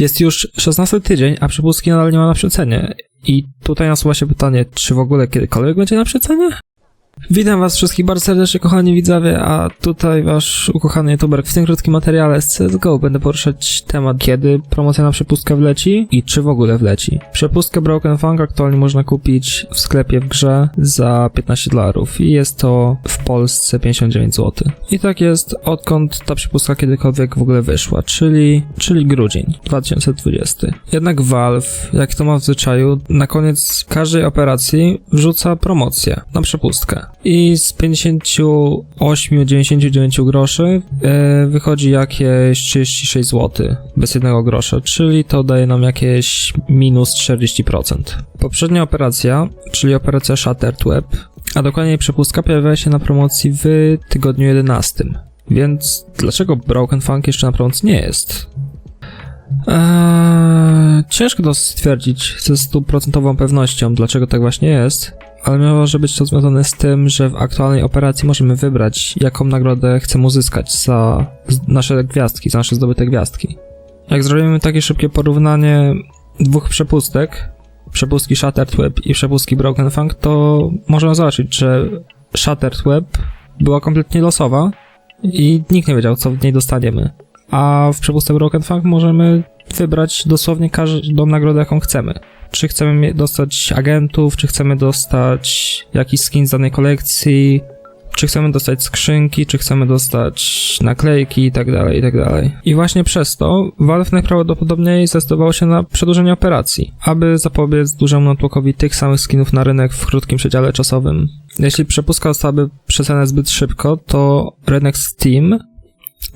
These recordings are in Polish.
Jest już 16 tydzień, a przepustki nadal nie ma na przecenie. I tutaj nasuwa się pytanie, czy w ogóle kiedykolwiek będzie na przecenie? Witam was wszystkich bardzo serdecznie, kochani widzowie, a tutaj wasz ukochany youtuber. W tym krótkim materiale z CSGO będę poruszać temat, kiedy promocja na przepustkę wleci i czy w ogóle wleci. Przepustkę Broken Funk aktualnie można kupić w sklepie w grze za 15 dolarów i jest to w Polsce 59 zł. I tak jest, odkąd ta przepustka kiedykolwiek w ogóle wyszła, czyli, czyli grudzień 2020. Jednak Valve, jak to ma w zwyczaju, na koniec każdej operacji wrzuca promocję na przepustkę. I z 58-99 groszy e, wychodzi jakieś 36 zł bez jednego grosza, czyli to daje nam jakieś minus 40%. Poprzednia operacja, czyli operacja Shattered Web, a dokładniej przepustka pojawia się na promocji w tygodniu 11. Więc dlaczego Broken Funk jeszcze na promocji nie jest? Eee, ciężko to stwierdzić ze stuprocentową pewnością, dlaczego tak właśnie jest, ale może być to związane z tym, że w aktualnej operacji możemy wybrać, jaką nagrodę chcemy uzyskać za nasze gwiazdki, za nasze zdobyte gwiazdki. Jak zrobimy takie szybkie porównanie dwóch przepustek, przepustki Shattered Web i przepustki Broken Funk, to możemy zobaczyć, że Shattered Web była kompletnie losowa i nikt nie wiedział, co w niej dostaniemy. A w przepustce Broken Funk możemy wybrać dosłownie każdą nagrodę, jaką chcemy czy chcemy dostać agentów, czy chcemy dostać jakiś skin z danej kolekcji, czy chcemy dostać skrzynki, czy chcemy dostać naklejki i tak dalej, i tak. I właśnie przez to Valve najprawdopodobniej zdecydował się na przedłużenie operacji, aby zapobiec dużemu natłokowi tych samych skinów na rynek w krótkim przedziale czasowym. Jeśli przepustka zostałaby przecenę zbyt szybko, to rynek Steam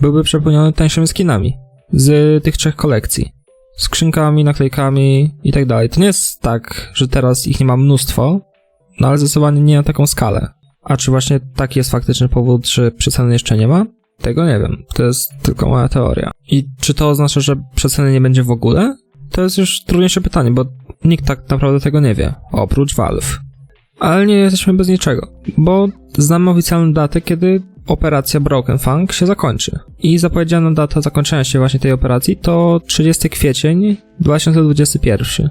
byłby przepełniony tańszymi skinami z tych trzech kolekcji skrzynkami, naklejkami i tak dalej. To nie jest tak, że teraz ich nie ma mnóstwo, no ale zdecydowanie nie na taką skalę. A czy właśnie taki jest faktyczny powód, że przeceny jeszcze nie ma? Tego nie wiem. To jest tylko moja teoria. I czy to oznacza, że przeceny nie będzie w ogóle? To jest już trudniejsze pytanie, bo nikt tak naprawdę tego nie wie, oprócz Valve. Ale nie jesteśmy bez niczego, bo znamy oficjalną datę, kiedy operacja Broken Funk się zakończy. I zapowiedziana data zakończenia się właśnie tej operacji to 30 kwiecień 2021.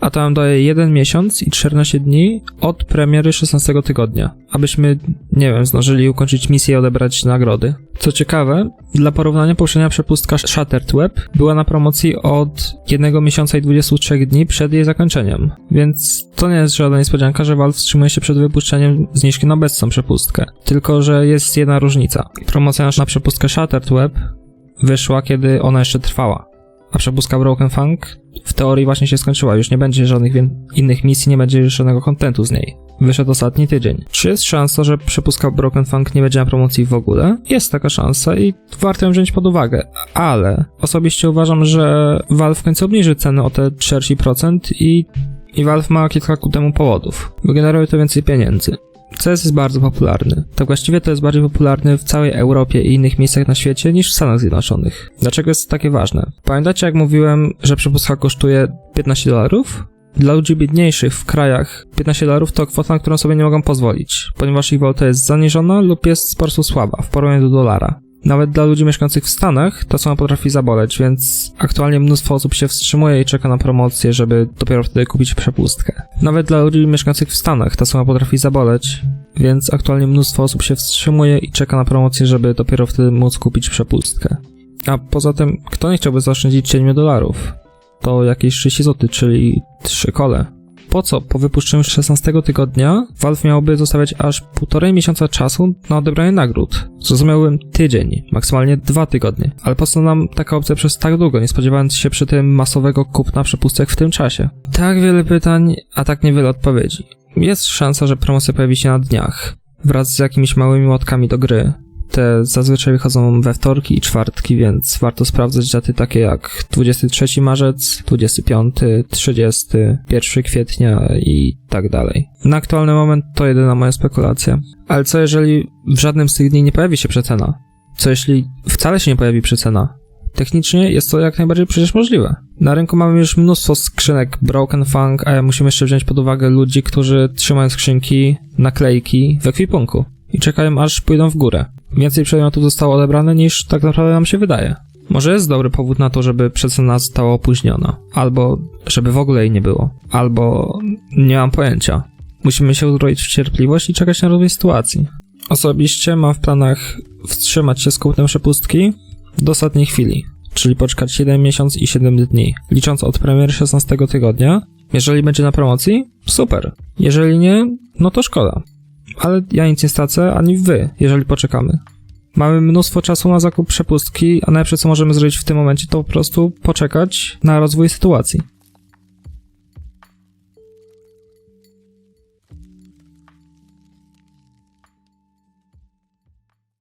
A to nam daje 1 miesiąc i 14 dni od premiery 16 tygodnia, abyśmy, nie wiem, zdążyli ukończyć misję i odebrać nagrody. Co ciekawe, dla porównania poprzednia przepustka Shattered Web była na promocji od 1 miesiąca i 23 dni przed jej zakończeniem, więc to nie jest żadna niespodzianka, że Valve wstrzymuje się przed wypuszczeniem zniżki na obecną przepustkę. Tylko, że jest jedna różnica. Promocja na przepustkę Shattered Web wyszła, kiedy ona jeszcze trwała. A przepustka Broken Funk w teorii właśnie się skończyła. Już nie będzie żadnych innych misji, nie będzie już żadnego kontentu z niej. Wyszedł ostatni tydzień. Czy jest szansa, że przepustka Broken Funk nie będzie na promocji w ogóle? Jest taka szansa i warto ją wziąć pod uwagę, ale osobiście uważam, że Valve w końcu obniży ceny o te 40% i, i Valve ma kilka ku temu powodów. Wygeneruje to więcej pieniędzy. CS jest bardzo popularny. Tak właściwie to jest bardziej popularny w całej Europie i innych miejscach na świecie niż w Stanach Zjednoczonych. Dlaczego jest to takie ważne? Pamiętacie jak mówiłem, że przepustka kosztuje 15 dolarów? Dla ludzi biedniejszych w krajach 15 dolarów to kwota, na którą sobie nie mogą pozwolić, ponieważ ich waluta jest zaniżona lub jest po prostu słaba w porównaniu do dolara. Nawet dla ludzi mieszkających w Stanach ta suma potrafi zaboleć, więc aktualnie mnóstwo osób się wstrzymuje i czeka na promocję, żeby dopiero wtedy kupić przepustkę. Nawet dla ludzi mieszkających w Stanach ta suma potrafi zaboleć, więc aktualnie mnóstwo osób się wstrzymuje i czeka na promocję, żeby dopiero wtedy móc kupić przepustkę. A poza tym, kto nie chciałby zaoszczędzić 7 dolarów? To jakieś 30 zł, czyli 3 kole. Po co po wypuszczeniu 16 tygodnia Valve miałoby zostawiać aż półtorej miesiąca czasu na odebranie nagród? Zrozumiałbym tydzień, maksymalnie dwa tygodnie. Ale po co nam taka opcja przez tak długo, nie spodziewając się przy tym masowego kupna przepustek w tym czasie? Tak wiele pytań, a tak niewiele odpowiedzi. Jest szansa, że promocja pojawi się na dniach, wraz z jakimiś małymi łotkami do gry. Te zazwyczaj wychodzą we wtorki i czwartki, więc warto sprawdzać daty takie jak 23 marzec, 25, 30, 1 kwietnia i tak dalej. Na aktualny moment to jedyna moja spekulacja. Ale co jeżeli w żadnym z tych dni nie pojawi się przecena? Co jeśli wcale się nie pojawi przecena? Technicznie jest to jak najbardziej przecież możliwe. Na rynku mamy już mnóstwo skrzynek Broken Funk, a musimy jeszcze wziąć pod uwagę ludzi, którzy trzymają skrzynki, naklejki w ekwipunku i czekają aż pójdą w górę. Więcej przedmiotów zostało odebrane niż tak naprawdę nam się wydaje. Może jest dobry powód na to, żeby przecena została opóźniona, albo żeby w ogóle jej nie było, albo nie mam pojęcia. Musimy się uzbroić w cierpliwość i czekać na rozwój sytuacji. Osobiście mam w planach wstrzymać się z kupnem przepustki do ostatniej chwili, czyli poczekać 1 miesiąc i 7 dni, licząc od premiery 16 tygodnia. Jeżeli będzie na promocji, super. Jeżeli nie, no to szkoda. Ale ja nic nie stracę, ani wy, jeżeli poczekamy. Mamy mnóstwo czasu na zakup przepustki, a najlepsze co możemy zrobić w tym momencie to po prostu poczekać na rozwój sytuacji.